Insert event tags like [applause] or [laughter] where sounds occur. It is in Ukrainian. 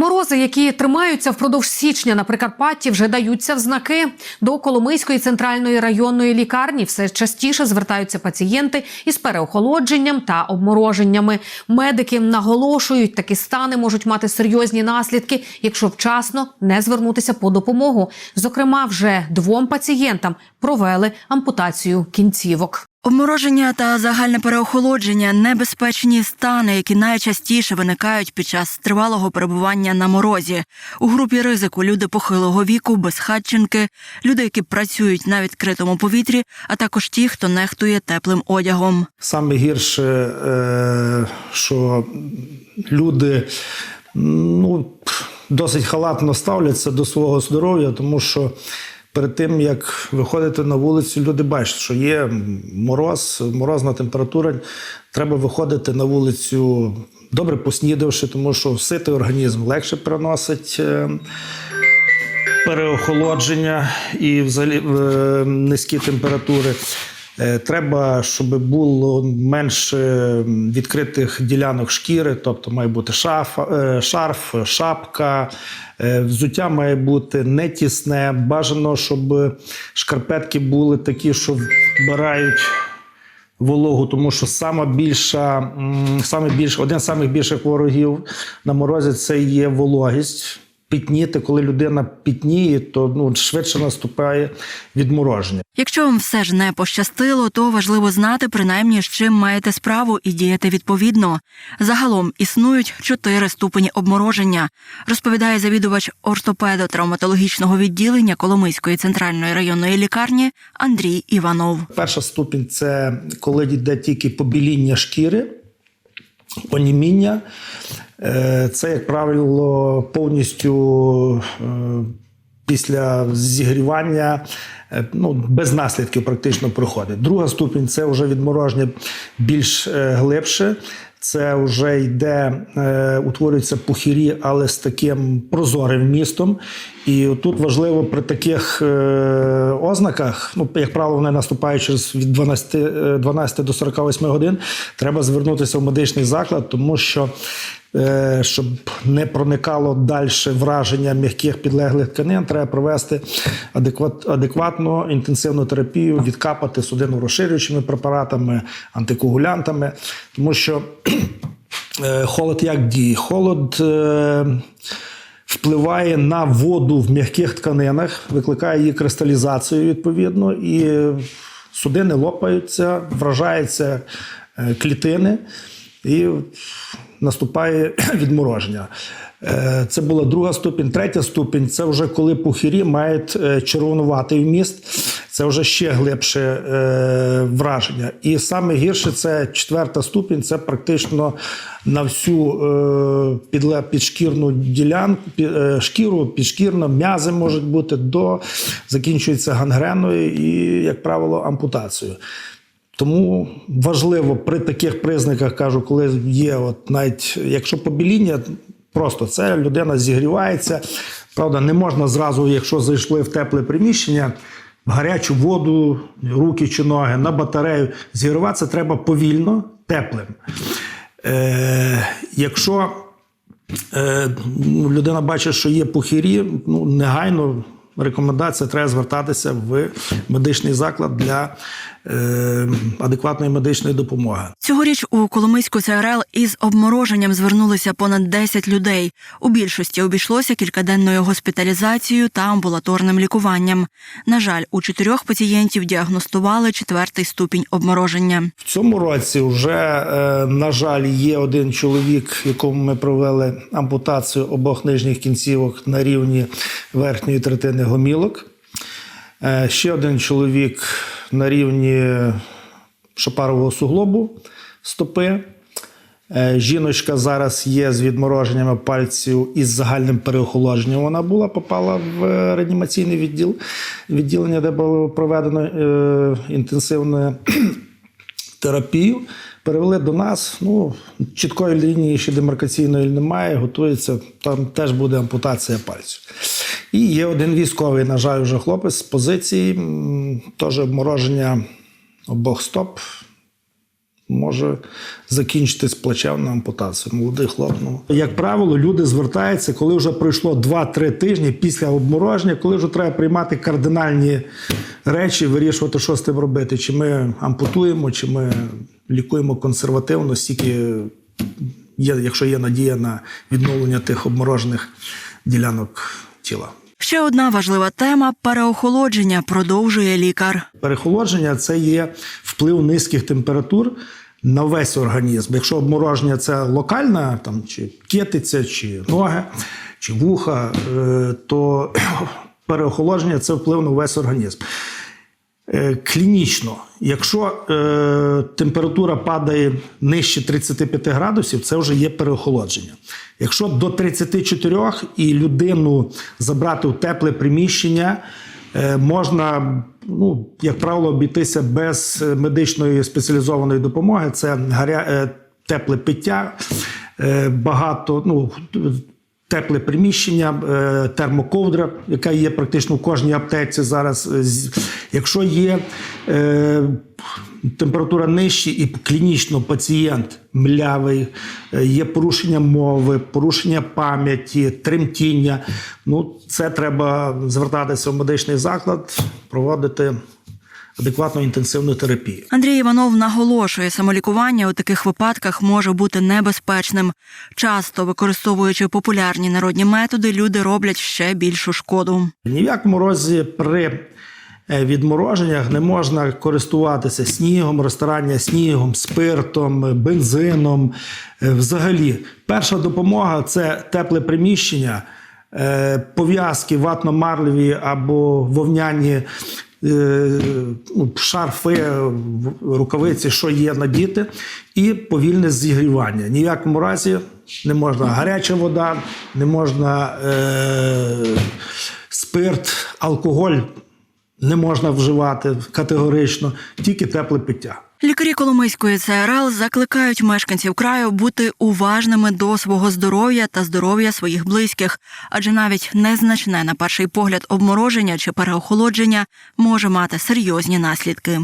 Морози, які тримаються впродовж січня на Прикарпатті, вже даються в знаки. До Коломийської центральної районної лікарні все частіше звертаються пацієнти із переохолодженням та обмороженнями. Медики наголошують, такі стани можуть мати серйозні наслідки, якщо вчасно не звернутися по допомогу. Зокрема, вже двом пацієнтам провели ампутацію кінцівок. Обмороження та загальне переохолодження небезпечні стани, які найчастіше виникають під час тривалого перебування на морозі. У групі ризику люди похилого віку, безхатченки, люди, які працюють на відкритому повітрі, а також ті, хто нехтує теплим одягом. Саме гірше, е, що люди ну, досить халатно ставляться до свого здоров'я, тому що перед тим, як виходити на вулицю, люди бачать, що є мороз, морозна температура. Треба виходити на вулицю добре поснідавши, тому що ситий організм легше переносить. е, переохолодження і взагалі е, низькі температури. Е, Треба, щоб було менше відкритих ділянок шкіри, тобто має бути шаф, е, шарф, шапка. Е, Взуття має бути не тісне. Бажано, щоб шкарпетки були такі, що вбирають вологу, тому що сама більша, саме більше, один з самих більших ворогів на морозі це є вологість. Пітніти, коли людина пітніє, то ну, швидше наступає відмороження. Якщо вам все ж не пощастило, то важливо знати принаймні, з чим маєте справу і діяти відповідно. Загалом існують чотири ступені обмороження, розповідає завідувач ортопедо-травматологічного відділення Коломийської центральної районної лікарні Андрій Іванов. Перша ступінь це коли йде тільки побіління шкіри, оніміння. Е, Це, як правило, повністю е, після зігрівання е, ну, без наслідків практично проходить. Друга ступінь це вже відмороження більш глибше. Це вже йде, е, утворюються пухірі, але з таким прозорим містом. І тут важливо при таких е, ознаках, ну, як правило, вони наступають через від 12, е, 12 до 48 годин. Треба звернутися в медичний заклад, тому що е, щоб не проникало далі враження м'яких підлеглих тканин, треба провести адекват, адекватну інтенсивну терапію, відкапати судину розширюючими препаратами, антикоагулянтами, тому що [clears throat] е, холод як діє? Холод. Е, Впливає на воду в м'яких тканинах, викликає її кристалізацію відповідно, і судини лопаються, вражаються е, клітини, і наступає [clears throat] відмороження. Е, Це була друга ступінь. Третя ступінь це вже коли пухирі мають е, червонуватий вміст, це вже ще глибше е, враження. І саме гірше це четверта ступінь, це практично на всю підшкірну ділянку, шкіру, підшкірно, м'язи можуть бути до закінчується гангреною і, як правило, ампутацією. Тому важливо при таких признаках, кажу, коли є, от навіть якщо побіління, просто це людина зігрівається. Правда, не можна зразу, якщо зайшли в тепле приміщення, в гарячу воду, руки чи ноги на батарею. Зігріватися треба повільно, теплим. Е, якщо е, ну, людина бачить, що є пухирі, ну, негайно рекомендація треба звертатися в медичний заклад для е, адекватної медичної допомоги. Цьогоріч у Коломийську ЦРЛ із обмороженням звернулися понад 10 людей. У більшості обійшлося кількаденною госпіталізацією та амбулаторним лікуванням. На жаль, у чотирьох пацієнтів діагностували четвертий ступінь обмороження. В цьому році вже, е, на жаль, є один чоловік, якому ми провели ампутацію обох нижніх кінцівок на рівні верхньої третини гомілок. Е, Ще один чоловік на рівні шопарового суглобу стопи. Е, Жіночка зараз є з відмороженнями пальців і з загальним переохолодженням. Вона була, попала в е, реанімаційне відділ, відділення, де було проведено е, інтенсивне [clears throat] терапію. Перевели до нас. Ну, чіткої лінії ще демаркаційної немає, готується. Там теж буде ампутація пальців. І є один військовий, на жаль, вже хлопець з позиції, теж обмороження обох стоп. може закінчитись плачевною ампутацією. Молодий хлоп. Ну. Як правило, люди звертаються, коли вже пройшло 2-3 тижні після обмороження, коли вже треба приймати кардинальні речі, вирішувати, що з тим робити. Чи ми ампутуємо, чи ми лікуємо консервативно, стільки є, якщо є надія на відновлення тих обморожених ділянок тіла. Ще одна важлива тема переохолодження, продовжує лікар. Перехолодження це є вплив низьких температур на весь організм. Якщо обмороження це локальна, там чи кетиця, чи ноги, чи вуха, е, то [clears throat] переохолодження це вплив на весь організм. Е, Клінічно, якщо е, температура падає нижче 35 градусів, це вже є переохолодження. Якщо до 34 і людину забрати в тепле приміщення, е, можна, ну, як правило, обійтися без медичної спеціалізованої допомоги. Це гаря... е, тепле пиття, е, багато. ну, Тепле приміщення, е, термоковдра, яка є практично в кожній аптеці зараз. Е, Якщо є е, температура нижча і клінічно пацієнт млявий, є порушення мови, порушення пам'яті, тремтіння, ну це треба звертатися в медичний заклад, проводити адекватну інтенсивну терапію. Андрій Іванов наголошує, самолікування у таких випадках може бути небезпечним. Часто використовуючи популярні народні методи, люди роблять ще більшу шкоду. Ні в якому разі при е, відмороженнях не можна користуватися снігом, розтирання снігом, спиртом, бензином. Е, Взагалі, перша допомога це тепле приміщення, е, пов'язки ватно-марлеві або вовняні. Е, Шарфи, рукавиці, що є надіти, і повільне зігрівання. Ні в якому разі не можна гаряча вода, не можна е, спирт, алкоголь не можна вживати категорично, тільки тепле пиття. Лікарі Коломийської ЦРЛ закликають мешканців краю бути уважними до свого здоров'я та здоров'я своїх близьких, адже навіть незначне на перший погляд обмороження чи переохолодження може мати серйозні наслідки.